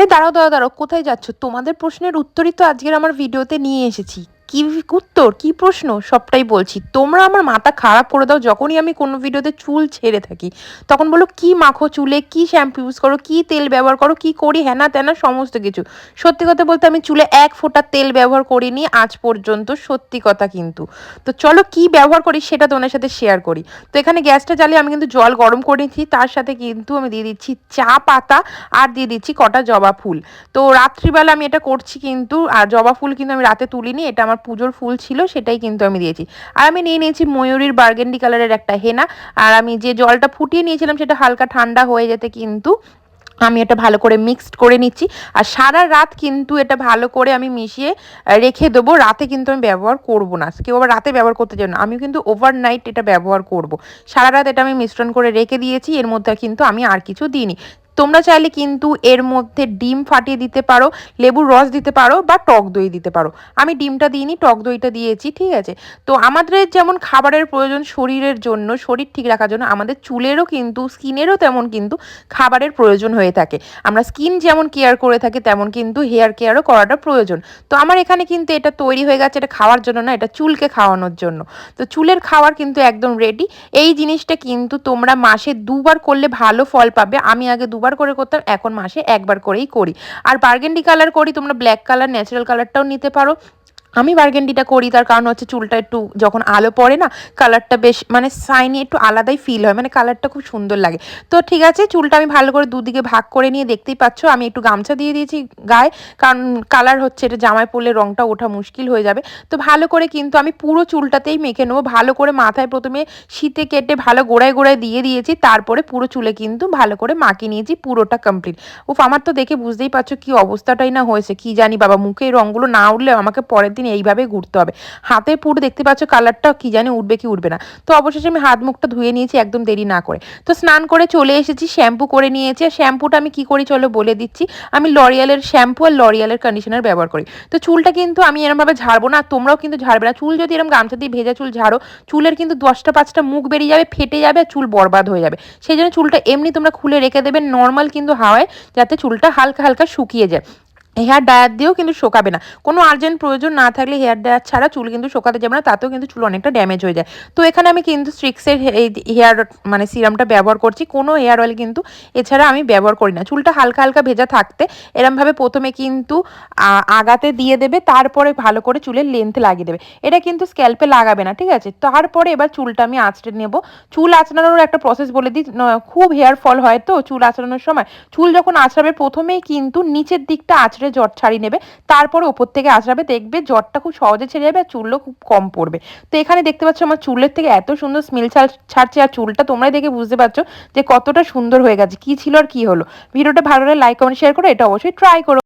আরে দাঁড়াও দাঁড়াও দাঁড়াও, কোথায় যাচ্ছ? তোমাদের প্রশ্নের উত্তরই তো আজকের আমার ভিডিওতে নিয়ে এসেছি। কি উত্তর, কি প্রশ্ন? সবটাই বলছি। তোমরা আমার মাথা খারাপ করে দাও, যখনই আমি কোনো ভিডিওতে চুল ছেড়ে থাকি। তখন বলো, কি মাখো চুলে? কি শ্যাম্পু ইউজ করো? কি তেল ব্যবহার করো? কি করি? হ্যানা ত্যানা সমস্ত কিছু। সত্যি কথা বলতে আমি চুলে এক ফোঁটা তেল ব্যবহার করিনি আজ পর্যন্ত, সত্যি কথা কিন্তু। তো চলো কি ব্যবহার করি সেটা তোমার সাথে শেয়ার করি। তো এখানে গ্যাসটা জ্বালিয়ে আমি কিন্তু জল গরম করে নিচ্ছি, তার সাথে কিন্তু আমি দিয়ে দিচ্ছি চা পাতা আর দিয়ে দিচ্ছি কটা জবা ফুল। তো রাত্রিবেলা আমি এটা করছি কিন্তু, আর জবা ফুল কিন্তু আমি রাতে তুলিনি, এটা আমার পুজোর ফুল ছিল সেটাই কিন্তু আমি দিয়েছি। আর আমি নিয়ে নিয়েছি ময়ূরীর বার্গেন্ডি কালারের একটা হেনা। আর আমি যে জলটা ফুটিয়ে নিয়েছিলাম সেটা হালকা ঠান্ডা হয়ে যেতে কিন্তু আমি এটা ভালো করে মিক্সড করে নিচ্ছি। আর সারা রাত কিন্তু এটা ভালো করে আমি মিশিয়ে রেখে দেবো। রাতে কিন্তু আমি ব্যবহার করব না। কেউ আবার রাতে ব্যবহার করতে চাই না। আমি কিন্তু ওভারনাইট এটা ব্যবহার করব। সারা রাত এটা আমি মিশ্রণ করে রেখে দিয়েছি। এর মধ্যে কিন্তু আমি আর কিছু দিইনি। তোমরা চাইলে কিন্তু এর মধ্যে ডিম ফাটিয়ে দিতে পারো, লেবুর রস দিতে পারো বা টক দই দিতে পারো। আমি ডিমটা দিইনি, টক দইটা দিয়েছি, ঠিক আছে? তো আমাদের যেমন খাবারের প্রয়োজন শরীরের জন্য, শরীর ঠিক রাখার জন্য, আমাদের চুলেরও কিন্তু, স্কিনেরও তেমন কিন্তু খাবারের প্রয়োজন হয়ে থাকে। আমরা স্কিন যেমন কেয়ার করে থাকি, তেমন কিন্তু হেয়ার কেয়ারও করাটা প্রয়োজন। তো আমার এখানে কিন্তু এটা তৈরি হয়ে গেছে, এটা খাওয়ার জন্য না, এটা চুলকে খাওয়ানোর জন্য। তো চুলের খাওয়ার কিন্তু একদম রেডি এই জিনিসটা কিন্তু তোমরা মাসে দুবার করলে ভালো ফল পাবে। আমি আগে দুবার দুবার করে করতাম এখন মাসে একবার করেই করি। আর বার্গেন্ডি কালার করি, তোমরা ব্ল্যাক কালার ন্যাচারাল কালারটাও নিতে পারো। আমি বার্গেন্ডিটা করি, তার কারণ হচ্ছে চুলটা একটু যখন আলো পড়ে না কালারটা বেশ মানে সাইনি একটু আলাদাই ফিল হয় মানে কালারটা খুব সুন্দর লাগে। তো ঠিক আছে, চুলটা আমি ভালো করে দুদিকে ভাগ করে নিয়ে দেখতেই পাচ্ছ, আমি একটু গামছা দিয়ে দিয়েছি গায়ে, কারণ কালার হচ্ছে এটা জামায় পরলে রঙটা ওঠা মুশকিল হয়ে যাবে। তো ভালো করে কিন্তু আমি পুরো চুলটাতেই মেখে নেব, ভালো করে মাথায় প্রথমে শীতে কেটে ভালো গোড়ায় গোড়ায় দিয়ে দিয়েছি, তারপরে পুরো চুলে কিন্তু ভালো করে মাখিয়ে নিয়েছি, পুরোটা কমপ্লিট উফ, আমার তো দেখে বুঝতেই পারছ কি অবস্থাটাই না হয়েছে, কি জানি বাবা, মুখে রঙগুলো না উঠলে আমাকে পরের দিন এইভাবে ঘুরতে হবে। হাতে পুরো দেখতে পাচ্ছ কালারটা কি জানি উঠবে কি উঠবে না। তো অবশেষে আমি হাত মুখটা ধুয়ে নিয়েছি, একদম দেরি না করে। তো স্নান করে চলে এসেছি শ্যাম্পু করে নিয়েছি। আর শ্যাম্পুটা আমি কি করি চলো বলে দিচ্ছি, আমি লরিয়ালের শ্যাম্পু আর লরিয়ালের কন্ডিশনার ব্যবহার করি। তো চুলটা কিন্তু আমি এরমভাবে ঝাড়বো না, তোমরাও কিন্তু ঝাড়বে না। চুল যদি এরকম গামছা দিয়ে ভেজা চুল ঝাড়ো, চুলের কিন্তু দশটা পাঁচটা মুখ বেরিয়ে যাবে, ফেটে যাবে আর চুল বরবাদ হয়ে যাবে। সেই জন্য চুলটা এমনি তোমরা খুলে রেখে দেবে নর্মাল কিন্তু হাওয়ায়, যাতে চুলটা হালকা হালকা শুকিয়ে যায়। হেয়ার ডায়ার দিয়েও কিন্তু শোকাবে না। কোনো আর্জেন্ট প্রয়োজন না থাকলে হেয়ার ডায়ার ছাড়া চুল কিন্তু শোকাতে যাবে না, তাতেও কিন্তু চুল অনেকটা ড্যামেজ হয়ে যায়। তো এখানে আমি কিন্তু স্ট্রিক্সের এই হেয়ার মানে সিরামটা ব্যবহার করছি। কোনো হেয়ার অয়েল কিন্তু এছাড়া আমি ব্যবহার করি না। চুলটা হালকা হালকা ভেজা থাকতে এরমভাবে প্রথমে কিন্তু আগাতে দিয়ে দেবে, তারপরে ভালো করে চুলের লেন্থ লাগিয়ে দেবে। এটা কিন্তু স্ক্যাল্পে লাগাবে না, ঠিক আছে? তারপরে এবার চুলটা আমি আঁচড়ে নেব। চুল আঁচড়ানোর একটা প্রসেস বলে দিই খুব হেয়ার ফল হয় তো চুল আঁচড়ানোর সময়। চুল যখন আঁচড়াবে, প্রথমেই কিন্তু নিচের দিকটা আঁচড়ে জট ছাড়িয়ে নেবে। তারপরে ওপর থেকে আঁচড়াবে দেখবে জটটা খুব সহজে ছেড়ে যাবে আর চুলও খুব কম পড়বে। তো এখানে দেখতে পাচ্ছ আমার চুলের থেকে এত সুন্দর স্মেল ছাড়ছে আর চুলটা তোমরাই দেখে বুঝতে পারছ যে কতটা সুন্দর হয়ে গেছে, কি ছিল আর কি হলো। ভিডিওটা ভালো লাগে লাইক কমেন্ট শেয়ার করো এটা অবশ্যই ট্রাই করো।